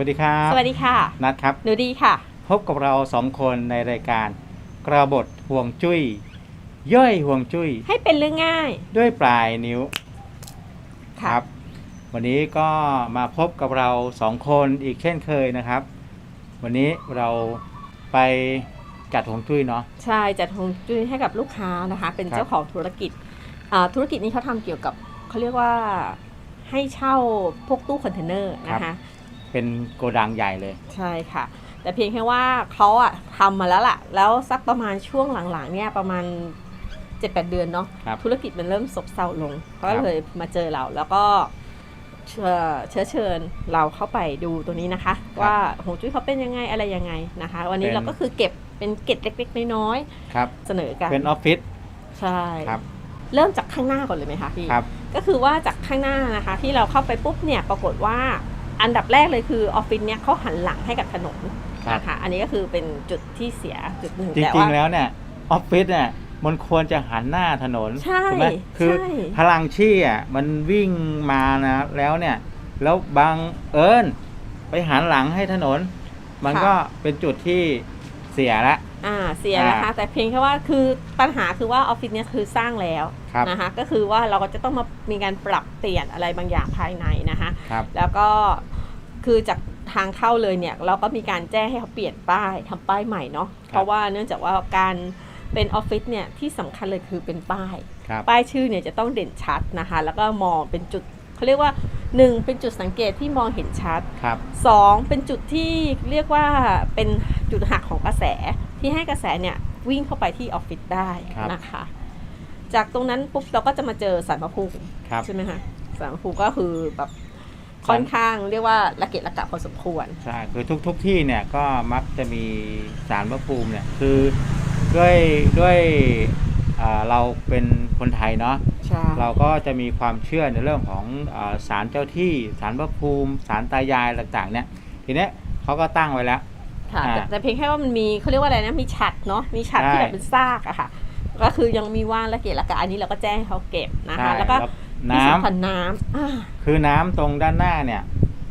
สวัสดีครับ สวัสดีค่ะ นัดครับ หนูดีค่ะ พบกับเราสองคนในรายการ กระบทห่วงจุ้ย ย่อยห่วงจุ้ย ให้เป็นเรื่องง่าย ด้วยปลายนิ้วค่ะวันนี้ก็มาพบกับเราสองคนอีกเช่นเคยนะครับ วันนี้เราไปจัดห่วงจุ้ยเนาะ ใช่ จัดฮวงจุ้ยให้กับลูกค้านะคะ เป็นครับเจ้าของธุรกิจอ่าธุรกิจนี้เขาทำเกี่ยวกับเขาเรียกว่าให้เช่าพวกตู้คอนเทนเนอร์นะคะ เป็นโกดังใหญ่เลย ใช่ค่ะ แต่เพียงแค่ว่าเขาอะทำมาแล้วล่ะ แล้วสักประมาณช่วงหลังๆเนี่ยประมาณ7-8เดือนเนาะครับธุรกิจมันเริ่มซบเซาลงครัก็บเลยมาเจอเราแล้วก็เชิญเชื้อเชิญเราเข้าไปดูตัวนี้นะคะ ว่าหงจุ้ยเขาเป็นยังไงอะไรยังไงนะคะ วันนี้เราก็คือเก็บเป็นเกร็ดเล็กๆน้อยครับ ๆเสนอกันเป็นออฟฟิศใช่ครับเริ่มจากข้างหน้าก่อนเลยไหมคะพี่ ครับ ก็คือว่าจากข้างหน้านะคะที่เราเข้าไปปุ๊บเนี่ยปรากฏว่า อันดับแรกเลยคือออฟฟิศเนี่ยเขาหันหลังให้กับถนนครับนะคะอันนี้ก็คือเป็นจุดที่เสียจุดหนึ่งจแต่ริงว่าๆแล้วเนี่ยออฟฟิศเนี่ยมันควรจะหันหน้าถนนใช่ถูกไหมคือใช่พลังชี่อะมันวิ่งมานะแล้วเนี่ย แล้วบางเอิญไปหันหลังให้ถนน มันก็เป็นจุดที่เสียละ อ่าเสียนะคะอ่าแต่เพียงแค่ว่าคือปัญหาคือว่าออฟฟิศเนี่ยคือสร้างแล้วครับนะคะก็คือว่าเราก็จะต้องมามีการปรับเปลี่ยนอะไรบางอย่างภายในนะคะครับแล้วก็คือจากทางเข้าเลยเนี่ยเราก็มีการแจ้งให้เขาเปลี่ยนป้ายทำป้ายใหม่เนาะเพราะว่าเนื่องจากว่าการเป็นออฟฟิศเนี่ยที่สำคัญเลยคือเป็นป้ายครับป้ายชื่อเนี่ยจะต้องเด่นชัดนะคะ แล้วก็มองเป็นจุดเขาเรียกว่าหนึ่งเป็นจุดสังเกตที่มองเห็นชัดครับสองเป็นจุดที่เรียกว่าเป็นจุดหักของกระแส ที่ให้กระแสเนี่ยวิ่งเข้าไปที่ออฟฟิศได้ครับนะคะ จากตรงนั้นปุ๊บเราก็จะมาเจอสารพระภูมิครับใช่ไหมคะสารพระภูมิก็คือแบบค่อนข้างเรียกว่าระเกะระกะพอสมควรใช่คือทุกทุกที่เนี่ยก็มักจะมีสารพระภูมิเนี่ยคือด้วยด้วยอ่าเราเป็นคนไทยเนาะใช่เราก็จะมีความเชื่อในเรื่องของอาสารเจ้าที่สารพระภูมิสารตายายต่างๆเนี่ยทีเนี้ยเขาก็ตั้งไว้แล้ว ค่ะอ่าแต่แต่เพียงแค่ว่ามันมีเขาเรียกว่าอะไรนะมีฉัดเนาะมีฉัดใช่ที่แบบเป็นซากอะค่ะ ก็คือยังมีว่างระเกะระกะอันนี้เราก็แจ้งให้เขาเก็บนะคะใช่แล้วก็แล้วที่น้ำสำคัญน้ำอ่า คือน้ำตรงด้านหน้าเนี่ย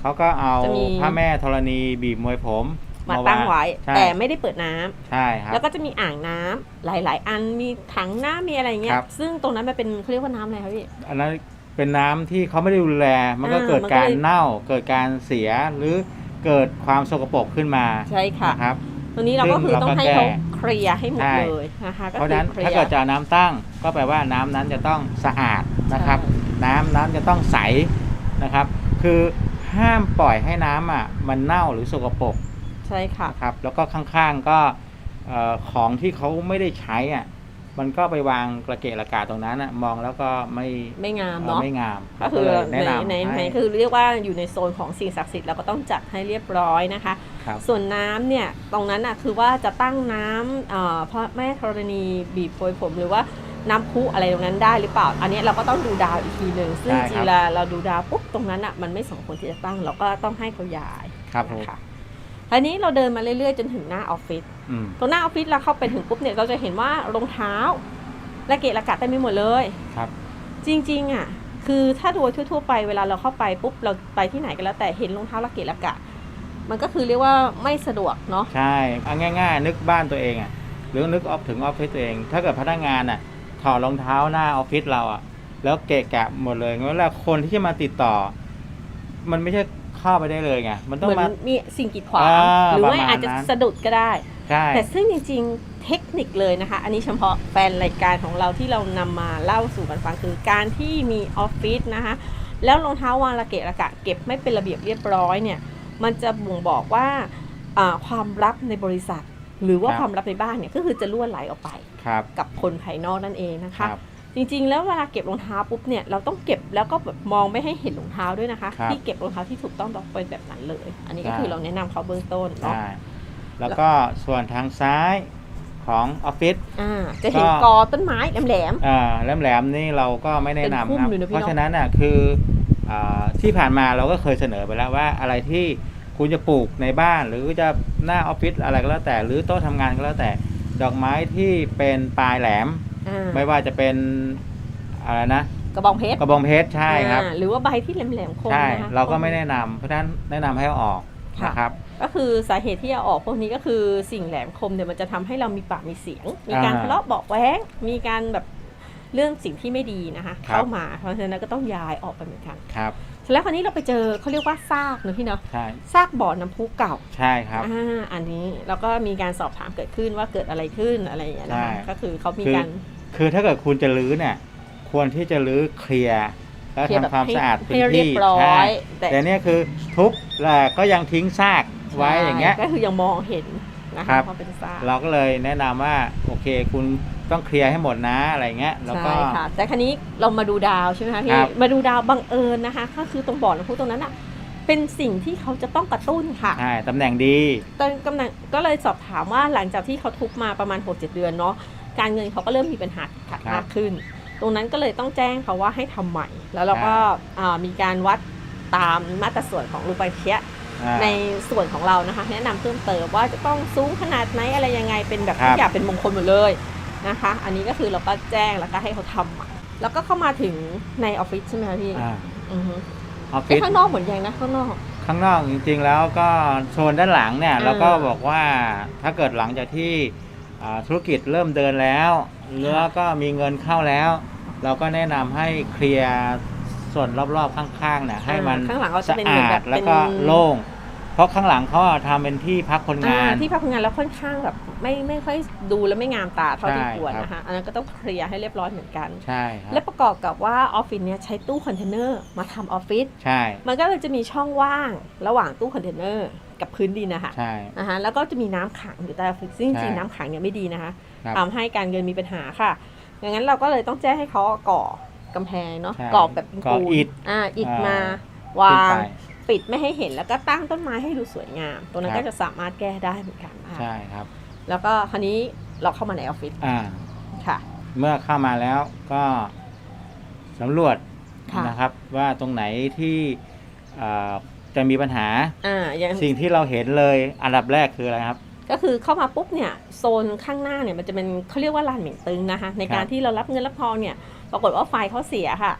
เขาก็เอาจะมี พระแม่ธรณีบีบมวยผมมาตั้งไว้ ใช่แต่ไม่ได้เปิดน้ำใช่ครับ แล้วก็จะมีอ่างน้ำหลาย ๆ อันมีถังน้ำมีอะไรเงี้คยรับ ซึ่งตรงนั้นมันเป็นเขาเรียกว่าน้ำอะไรคะพี่ อันนั้นเป็นน้ำที่เขาไม่ได้ดูแล มันก็อ่าเกิดมันก็การเลย เน่าเกิดการเสียหรือ เกิดความสกปรกขึ้นมาใช่ค่ะนะครับตรงนี้เราก็คือต้องให้ซึ่งเราก็เขาแก้เคลียร์ให้หมดใช่เลยนะคะก็เพราะคืฉะอนั้นเคลียถ้าเกิดจะเอาน้ำตั้งก็แปลว่าน้ำนั้นจะต้องสะอาดนะครับใช่น้ำนั้นจะต้องใสนะครับ คือห้ามปล่อยให้น้ำอะมันเน่าหรือสกปรกใช่ค่ะนะครับ แล้วก็ข้างๆก็เอ่อของที่เขาไม่ได้ใช้อะ มันก็ไปวางกระเกะระกาตรงนั้นอะมองแล้วก็ไม่ไม่งามเอ่อเนาะไม่งามก็คือเลยในแนะนำในในให้คือเรียกว่าอยู่ในโซนของสิ่งศักดิ์สิทธิ์เราก็ต้องจัดให้เรียบร้อยนะคะครับส่วนน้ำเนี่ยตรงนั้นอะคือว่าจะตั้งน้ำเอ่อพระแม่ธรณีบีบโปรยผมหรือว่าน้ำพุอะไรตรงนั้นได้หรือเปล่า อันนี้เราก็ต้องดูดาวอีกทีหนึ่งซึ่งได้ครับจริงๆเวลาเราดูดาวปุ๊บตรงนั้นอะมันไม่สมควรที่จะตั้ง เราก็ต้องให้เขาย้ายครับผมนะคะ ทีนี้เราเดินมาเรื่อยๆ จนถึงหน้าออฟฟิศอืมตรงหน้าออฟฟิศเราเข้าไปถึงปุ๊บเนี่ยเราจะเห็นว่ารองเท้าระเกะระกะเต็มไปหมดเลยครับ จริงๆอะคือถ้าโดยทั่วๆไปเวลาเราเข้าไปปุ๊บเราไปที่ไหนก็แล้วแต่เห็นรองเท้าระเกะระกะ มันก็คือเรียกว่าไม่สะดวกเนาะใช่เอาง่าย ๆ นึกบ้านตัวเองอะหรือนึกออฟถึงออฟฟิศตัวเอง ถ้าเกิดพนักงานอะถอดรองเท้าหน้าออฟฟิศเราอะแล้วเกะกะหมดเลยงั้นเวลาคนที่จะมาติดต่อ มันไม่ใช่ เข้าไปได้เลยไงมันต้องเหมือนมา มีสิ่งกีดขวางอ่าหรือว่าประมาณอาจจะนั้น สะดุดก็ได้ ใช่แต่ซึ่งจริงๆ เทคนิคเลยนะคะ อันนี้เฉพาะแฟนรายการของเราที่เรานำมาเล่าสู่กันฟังคือการที่มีออฟฟิศนะคะ แล้วรองเท้าวางระเกะระกะเก็บไม่เป็นระเบียบเรียบร้อยเนี่ย มันจะบ่งบอกว่าอ่าความลับในบริษัท หรือว่าความลับในบ้านเนี่ยก็คือจะล่วนไหลออกไปครับกับคนภายนอกนั่นเองนะครัคะบ จริงๆ แล้วเวลาเก็บรองเท้าปุ๊บเนี่ยเราต้องเก็บแล้วก็แบบมองไม่ให้เห็นรองเท้าด้วยนะคะครับที่เก็บรองเท้าที่ถูกต้องต้องเป็นแบบนั้นเลย อันนี้ก็ใช่คือเราแนะนำเขาเบื้องต้นเนาะใช่แล้วก็ส่วนทางซ้ายของออฟฟิศอ่าจะเห็นก็กอต้นไม้แหลมอ่าแหลมๆนี่เราก็ไม่แนะเป็นนำพุ่มครับเลยนะพี่เพราะเนอะฉะนั้นอะคืออาที่ผ่านมาเราก็เคยเสนอไปแล้วว่าอะไรที่คุณจะปลูกในบ้านหรือจะหน้าออฟฟิศอะไรก็แล้วแต่ หรือโต๊ะทำงานก็แล้วแต่ ดอกไม้ที่เป็นปลายแหลมๆ อ่าไม่ว่าจะเป็นอะไรนะกระบองเพชรกระบองเพชรใช่ครับ อ่าหรือว่าใบที่แหลมๆคมใช่นะคะ เราก็ไม่แนะนำเพราะฉะนั้นแนะนำให้เอาออกค่ะ นะครับ ก็คือสาเหตุที่เอาออกพวกนี้ก็คือสิ่งแหลมคมเนี่ยมันจะทำให้เรามีปากมีเสียง มีการอ่าทะเลาะเบาะแว้งมีการแบบเรื่องสิ่งที่ไม่ดีนะคะ ครับ เข้ามาเพราะฉะนั้นก็ต้องย้ายออกไปเหมือนกัน ครับ แล้วคราวนี้เราไปเจอเขาเรียกว่าซากเนอะพี่เนาะใช่ซากบ่อน้ำพุเก่าใช่ครับอ่าอันนี้แล้วก็มีการสอบถามเกิดขึ้นว่าเกิดอะไรขึ้นอะไรอย่างเงี้ยนะคะใช่ก็คือเขามีคือการคือถ้าเกิดคุณจะรื้อเนี่ยควรที่จะรื้อเคลียร์แล้วเคลียร์แบบทำความให้สะอาดพื้ให้นเรียที่บร้อยใช่แต่แต่เนี่ยคือทุบแล้วก็ยังทิ้งซากไว้อย่างเงี้ยก็คือยังมองเห็นนะครัคะบเพราะเป็นซากเราก็เลยแนะนำว่าโอเคคุณ ต้องเคลียร์ให้หมดนะอะไรเงี้ยแล้วก็ ใช่ค่ะ แต่ครั้นี้เรามาดูดาวใช่ไหมคะคพี่รับมาดูดาวบังเอิญนะคะ ก็คือตรงบ่อน้ำพุตรงนั้นอะ เป็นสิ่งที่เขาจะต้องกระตุ้นค่ะ ใช่ตำแหน่งดี ตอนกำลังก็เลยสอบถามว่าหลังจากที่เขาทุบมาประมาณ 6-7 เดือนเนาะการเงินเขาก็เริ่มมีปัญหาขัดครับมากขึ้น ตรงนั้นก็เลยต้องแจ้งเขาว่าให้ทำใหม่ แล้วเราก็อ่ามีการวัดตามมาตรส่วนของรูปเชียอ่า ในส่วนของเรานะคะ แนะนำเพิ่มเติมว่าจะต้องสูงขนาดไหนอะไรยังไงเป็นแบบครับทุกอย่างเป็นมงคลหมดเลย นะคะ อันนี้ก็คือเราก็แจ้งแล้วก็ให้เขาทำใหม่แล้วก็เข้ามาถึงในออฟฟิศใช่ไหมคะพี่อ่าอือฮึออฟฟิเอ้ศข้างนอกเหมือนยังนะข้างนอก ข้างนอกจริงๆแล้วก็โซนด้านหลังเนี่ยอ่าเราก็บอกว่าถ้าเกิดหลังจากที่อ่าธุรกิจเริ่มเดินแล้วแล้วก็มีเงินเข้าแล้ว เราก็แนะนำให้เคลียร์ส่วนรอบๆข้างๆเนี่ยให้มันอ่าข้างหลังเขาจะสะเป็นเหมือนอาแบดบแล้วเป็นก็โล่ง เพราะข้างหลังเขาทำเป็นที่พักคนงาน อ่าที่พักคนงานแล้วค่อนข้างแบบไม่ไม่ค่อยดูแล้วไม่งามตาเท่าที่ใช่ควรครับ นะคะอันนั้นก็ต้องเคลียร์ให้เรียบร้อยเหมือนกัน ใช่ครับและประกอบกับว่าออฟฟิศเนี้ยใช้ตู้คอนเทนเนอร์มาทำออฟฟิศใช่มันก็เลยจะมีช่องว่างระหว่างตู้คอนเทนเนอร์กับพื้นดินนะคะใช่นะคะแล้วก็จะมีน้ำขังอยู่ใต้ออฟฟิศซึ่งจใช่ริงๆน้ำขังเนี่ยไม่ดีนะคะครับทำให้การเงินมีปัญหาค่ะดังนั้นเราก็เลยต้องแจ้งให้เขาก่อกำแพงเนาะใช่ก่อแบบเป็นก่อปูนอิฐอ่าอิฐอ่ามมาขึ้วานงไป ปิดไม่ให้เห็นแล้วก็ตั้งต้นไม้ให้ดูสวยงาม ตรงนั้นครัก็บจะสามารถแก้ได้เหมือนกันนะคะใช่ครับ แล้วก็คราวนี้เราเข้ามาในออฟฟิศอ่าค่ะ เมื่อเข้ามาแล้วก็สำรวจค่ะนะครับว่าตรงไหนที่อ่าจะมีปัญหาอ่าอย่างสิ่งที่เราเห็นเลยอันดับแรกคืออะไรครับ ก็คือเข้ามาปุ๊บเนี่ยโซนข้างหน้าเนี่ยมันจะเป็นเขาเรียกว่าลานเหม่งตึงนะคะในการครับที่เรารับเงินรับทองเนี่ยปรากฏว่าไฟเขาเสียค่ะ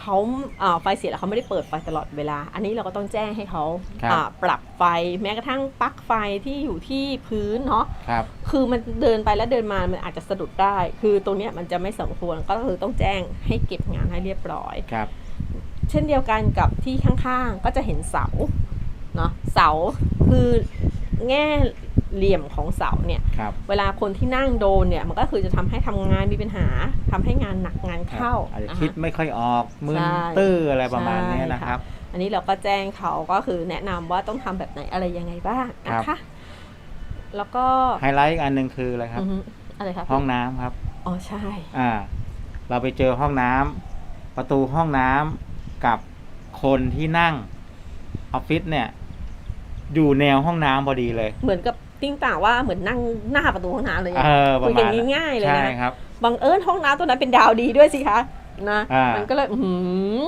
เขาอ่าไฟเสียแล้วเขาไม่ได้เปิดไฟตลอดเวลา อันนี้เราก็ต้องแจ้งให้เขาครับอ่าปรับไฟแม้กระทั่งปลั๊กไฟที่อยู่ที่พื้นเนาะครับคือมันเดินไปแล้วเดินมามันอาจจะสะดุดได้ คือตรงเนี้ยมันจะไม่สมควรก็คือต้องแจ้งให้เก็บงานให้เรียบร้อยครับ เช่นเดียวกันกับที่ข้างๆก็จะเห็นเสาเนาะเสาคือ แง่เหลี่ยมของเสาเนี่ย ครับเวลาคนที่นั่งโดนเนี่ยมันก็คือจะทำให้ทำงานมีปัญหาทำให้งานหนักงานเข้าอาจจะนะคิดคะไม่ค่อยออกมึนใช่ตื้ออะไรประมาณใช่นี้นะค่ะครับอันนี้เราก็แจ้งเขาก็คือแนะนำว่าต้องทำแบบไหนอะไรยังไงบ้างนะครัคะ บ แล้วก็ไฮไลท์อีกอันหนึ่งคืออะไรครับ อือฮึอะไรคะห้องน้ำครับ อ๋อใช่ อ่า เราไปเจอห้องน้ำประตูห้องน้ำกับคนที่นั่งออฟฟิศเนี่ย อยู่แนวห้องน้ำพอดีเลย เหมือนกับติ้งต่างว่าเหมือนนั่งหน้าประตูห้องน้ำเลยเออประคุยมากัณนนั้นง่ายๆเลยใช่นะ ครับ บังเอิญห้องน้ำตัวนั้นเป็นดาวดีด้วยสิคะนะมันก็เลยอื้อหือ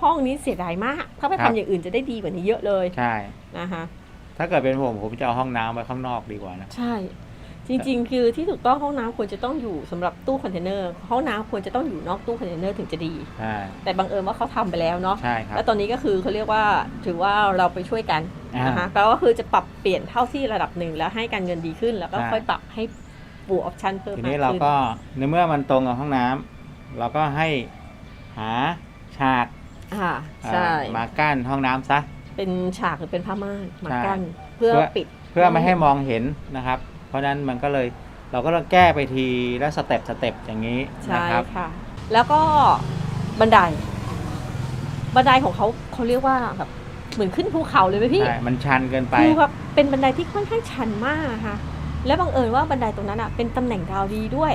ห้องนี้เสียดายมาก ถ้าไปครับทำอย่างอื่นจะได้ดีกว่านี้เยอะเลยใช่ นะคะถ้าเกิดเป็นผมผมจะเอาห้องน้ำไว้ข้างนอกดีกว่านะ ใช่ จริงๆ คือที่ถูกต้องห้องน้ำควรจะต้องอยู่สำหรับตู้คอนเทนเนอร์ห้องน้ำควรจะต้องอยู่นอกตู้คอนเทนเนอร์ถึงจะดี ใช่แต่บังเอิญว่าเขาทำไปแล้วเนาะใช่ครับ แล้วตอนนี้ก็คือเขาเรียกว่าถือว่าเราไปช่วยกันอ่านนะคะแปลว่าคือจะปรับเปลี่ยนเท่าที่ระดับหนึ่งแล้วให้การเงินดีขึ้น แล้วก็ใช่ ค่อยปรับให้ปูออปชันเพิ่มทีมากนี้ขึ้นเราก็ในเมื่อมันตรงกับห้องน้ำเราก็ให้หาฉากอ่าใช่ อ่ามากั้นห้องน้ำซะ เป็นฉากหรือเป็นผ้าม่านมาใช่กั้นเพื่อเพื่อ ปิด เพื่อไม่ให้มองเห็นนะครับ เพราะฉะนั้นมันก็เลยเราก็ต้องแก้ไปทีละสเต็ปสเต็ปอย่างนี้ใช่นะครับ ค่ะ แล้วก็บันได บันไดของเขาเขาเรียกว่าแบบเหมือนขึ้นภูเขาเลยไหมพี่ ใช่ มันชันเกินไป คือแบบเป็นบันไดที่ค่อนข้างชันมากค่ะ และบังเอิญว่าบันไดตรงนั้นอะเป็นตำแหน่งดาวดีด้วย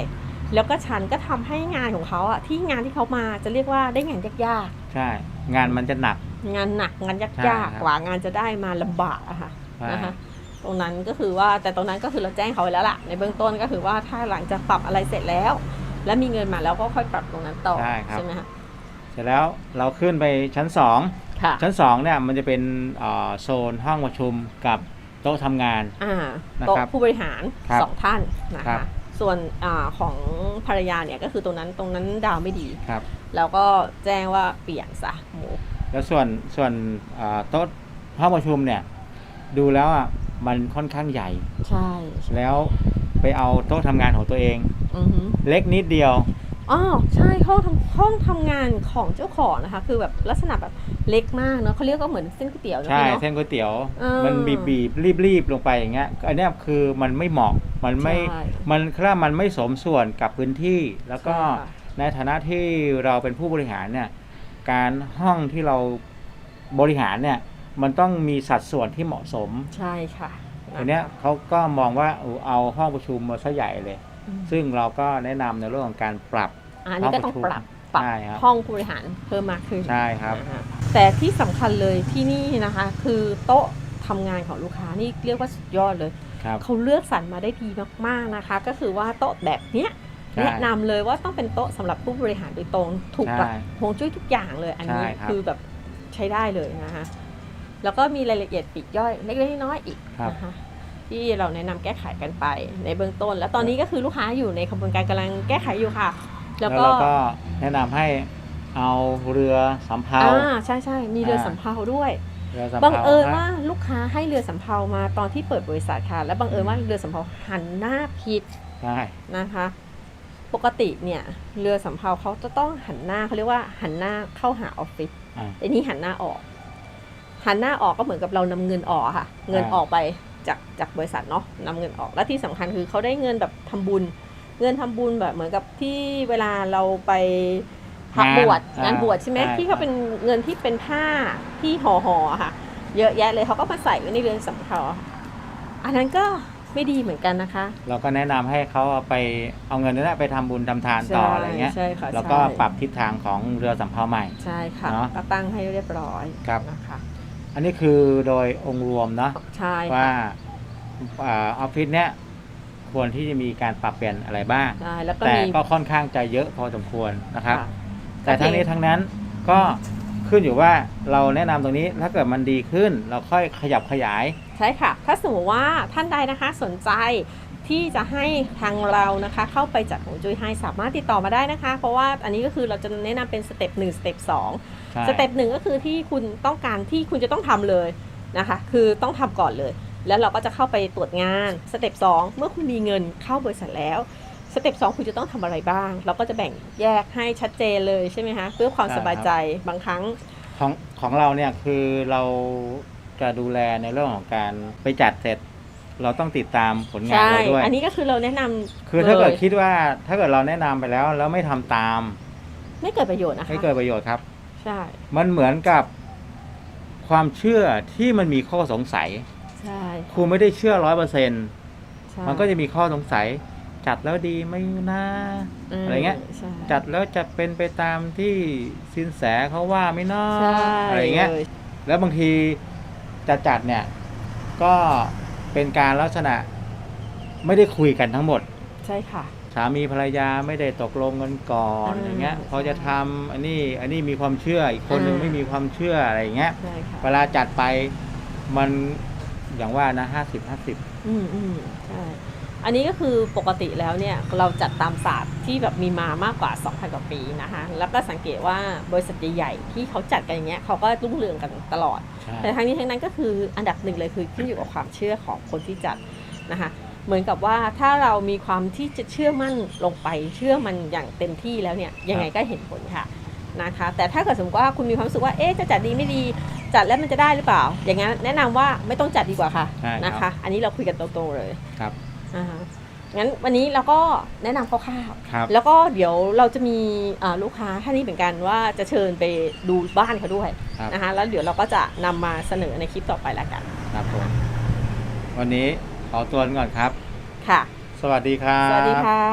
แล้วก็ชันก็ทำให้งานของเขาอะที่งานที่เขามาจะเรียกว่าได้งานยากใช่ งานมันจะหนัก ๆงานหนักงานใช่ยากครับ ๆกว่างานจะได้มาลำบากอะค่ะใช่นะคะ ตรงนั้นก็คือว่าแต่ตรงนั้นก็คือเราแจ้งเขาไว้แล้วล่ะในเบื้องต้นก็คือว่าถ้าหลังจากปรับอะไรเสร็จแล้ว แล้วมีเงินมาแล้วก็ค่อยปรับตรงนั้นต่อใช่ครับ ไหมคะ เสร็จแล้วเราขึ้นไปชั้นสองค่ะ ชั้นสองเนี่ยมันจะเป็นเอ่อโซนห้องประชุมกับโต๊ะทำงาน อ่านะครับโต๊ะผู้บริหารครับสองท่านนะครัคะ บ ส่วนอาของภรรยาเนี่ยก็คือตรงนั้นตรงนั้นดาวไม่ดี ครับ แล้วก็แจ้งว่าเปลี่ยนซะหมูแล้วส่วนส่วนเอ่อโต๊ะห้องประชุมเนี่ย ดูแล้วอะมันค่อนข้างใหญ่ ใช่แล้วไปเอาโต๊ะทำงานของตัวเอง อือฮึเล็กนิดเดียว อ๋อใช่ห้องทำห้องทำงานของเจ้าของนะคะ คือแบบลักษณะแบบเล็กมากเนาะเขาเรียกก็เหมือนเส้นก๋วยเตี๋ยวนะใช่พี่เนาะ เส้นก๋วยเตี๋ยว เออมันบีบบีบรีบรีบๆลงไปอย่างเงี้ยอันเนี้ยคือมันไม่เหมาะมันไม่ใช่มันครามันไม่สมส่วนกับพื้นที่ แล้วก็ใช่ค่ะ ในฐานะที่เราเป็นผู้บริหารเนี่ยการห้องที่เราบริหารเนี่ย มันต้องมีสัดส่วนที่เหมาะสมใช่ค่ะอันเนี้ยเขาก็มองว่าเอาเอาห้องประชุมมาซะใหญ่เลยอืมซึ่งเราก็แนะนำในเรื่องของการปรับอะอันนี้ก็ต้องปรับปรับใช่ครับห้องผู้บริหารเพิ่มมากขึ้นใช่ครับนะฮะแต่ที่สำคัญเลยที่นี่นะคะ คือโต๊ะทำงานของลูกค้านี่เรียกว่าสุดยอดเลยครับเขาเลือกสรรมาได้ดีมากๆนะคะ ก็คือว่าโต๊ะแบบเนี้ยใช่แนะนำเลยว่าต้องเป็นโต๊ะสำหรับผู้บริหารโดยตรงถูกหลักใช่ฮวงจุ้ยทุกอย่างเลย อันนี้ใช่ครับคือแบบใช้ได้เลยนะคะ แล้วก็มีรายละเอียดปลีกย่อยเล็กๆน้อยๆอีกครับนะคะที่เราแนะนำแก้ไขกันไปในเบื้องต้น แล้วตอนนี้ก็คือลูกค้าอยู่ในกระบวนการกำลังแก้ไขอยู่ค่ะ แล้แล้ววก็เราก็แนะนำให้เอาเรือสำเภาอ่าใช่ใช่มีเรืออ่าสำเภาด้วยเรือสำบังเภาเอิญให้ว่าลูกค้าให้เรือสำเภามาตอนที่เปิดบริษัทค่ะ และบังเอิญว่าเรือสำเภาหันหน้าผิดใช่นะคะ ปกติเนี่ยเรือสำเภาเขาจะต้องหันหน้าเขาเรียกว่าหันหน้าเข้าหาออฟฟิศอ่าแต่นี่หันหน้าออก หันหน้าออกก็เหมือนกับเรานำเงินออกอะค่ะ เงินอ่าออกไปจากจากบริษัทเนาะนำเงินออกและที่สำคัญคือเขาได้เงินแบบทำบุญ เงินทำบุญแบบเหมือนกับที่เวลาเราไปพักบวชงานบวชใช่ไหมที่เขาเป็นเงินที่เป็นผ้าที่ห่อห่อๆอะค่ะ เยอะแยะเลยเขาก็มาใส่ไว้ในเรือนสำเภาอะค่ะอันนั้นก็ไม่ดีเหมือนกันนะคะ เราก็แนะนำให้เขาเอาไปเอาเงินนั้นนะไปทำบุญทำทานต่ออะไรเงี้ยใช่ค่ะแล้วก็ใช่ปรับทิศทางของเรือสำเภาใหม่ใช่ค่ะเนอะก็ตั้งให้เรียบร้อยครับนะคะ อันนี้คือโดยองค์รวมเนาะใช่ว่าค่ะอ่าออฟฟิศเนี้ยควรที่จะมีการปรับเปลี่ยนอะไรบ้างใช่แล้วก็แต่มีก็ค่อนข้างจะเยอะพอสมควรนะครับค่ะแต่ทั้งนี้ทั้งนั้นก็ขึ้นอยู่ว่าเราแนะนำตรงนี้ถ้าเกิดมันดีขึ้น เราค่อยขยับขยาย ใช่ค่ะ ถ้าสมมติว่าท่านใดนะคะสนใจ ที่จะให้ทางเรานะคะ เข้าไปจัดของจุ้ยให้สามารถติดต่อมาได้นะคะ เพราะว่าอันนี้ก็คือเราจะแนะนำเป็นสเต็ปหนึ่งสเต็ปสองใช่สเต็ปหนึ่งก็คือที่คุณต้องการที่คุณจะต้องทำเลยนะคะ คือต้องทำก่อนเลย แล้วเราก็จะเข้าไปตรวจงานสเต็ปสองเมื่อคุณมีเงินเข้าบริษัทแล้วสเต็ปสองคุณจะต้องทำอะไรบ้าง เราก็จะแบ่งแยกให้ชัดเจนเลยใช่ไหมคะเพื่อความสบายใจบางครั้งของของเราเนี่ยคือเราจะดูแลในเรื่องของการไปจัดเสร็จ เราต้องติดตามผลงานใช่ เราด้วย อันนี้ก็คือเราแนะนำคือถ้าเกิดลยคิดว่าถ้าเกิดเราแนะนำไปแล้วแล้วไม่ทำตามไม่เกิดประโยชน์นะคะไม่เกิดประโยชน์ครับ ใช่มันเหมือนกับความเชื่อที่มันมีข้อสงสัยใช่ครูไม่ได้เชื่อร้อยเปอร์เซ็นต์ใช่มันก็จะมีข้อสงสัย จัดแล้วดีไหม่นะ มอะไรเงี้ย ใช่จัดแล้วจะเป็นไปตามที่สินแสเขาว่าไหม่นาะใช่อะไรเงี้ย ลแล้วบางทีจะจัดเนี่ย ก็ เป็นการลักษณะไม่ได้คุยกันทั้งหมด ใช่ค่ะ สามีภรรยาไม่ได้ตกลงกันก่อนอ่าอย่างเงี้ยใช่พอจะทำอันนี้อันนี้มีความเชื่ออีกคนนึงอ่าไม่มีความเชื่ออะไรอย่างเงี้ย ใช่ค่ะ เวลาจัดไปมันอย่างว่านะห้าสิบห้าสิบ อืมอืมใช่ อันนี้ก็คือปกติแล้วเนี่ยเราจัดตามศาสตร์ที่แบบมีมามากกว่า 2,000 กว่าปีนะคะ แล้วก็สังเกตว่าบริษัทใหญ่ๆที่เขาจัดกันอย่างเงี้ยเขาก็รุ่งเรืองกันตลอดใช่แต่ทั้งนี้ทั้งนั้นก็คืออันดับหนึ่งเลยคือขึ้นอยู่กับความเชื่อของคนที่จัดนะคะเหมือนกับว่าถ้าเรามีความที่จะเชื่อมั่นลงไป เชื่อมันอย่างเต็มที่แล้วเนี่ยยังไงก็เห็นผลค่ะนะคะ แต่ถ้าเกิดสมมติว่าคุณมีความรู้สึกว่าเอ๊ะจะจัดดีไม่ดีจัดแล้วมันจะได้หรือเปล่า อย่างนั้นแนะนำว่าไม่ต้องจัดดีกว่าค่ะใช่นะครัคะบอันนี้เราคุยกันตรงๆเลยครับอ่าฮะ งั้นวันนี้เราก็แนะนำคร่าวครับๆแล้วก็เดี๋ยวเราจะมีอ่าลูกค้าท่านนี้เหมือนกันว่าจะเชิญไปดูบ้านเขาด้วยครับนะคะแล้วเดี๋ยวเราก็จะนำมาเสนอในคลิปต่อไปแล้วกันครับผมวันนี้ขอตัวก่อนครับ ค่ะ สวัสดีครับ สวัสดีค่ะ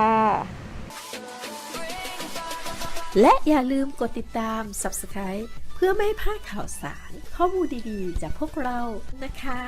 และอย่าลืมกดติดตาม Subscribe เพื่อไม่ให้พลาดข่าวสารข้อมูลดีๆ จากพวกเรานะคะ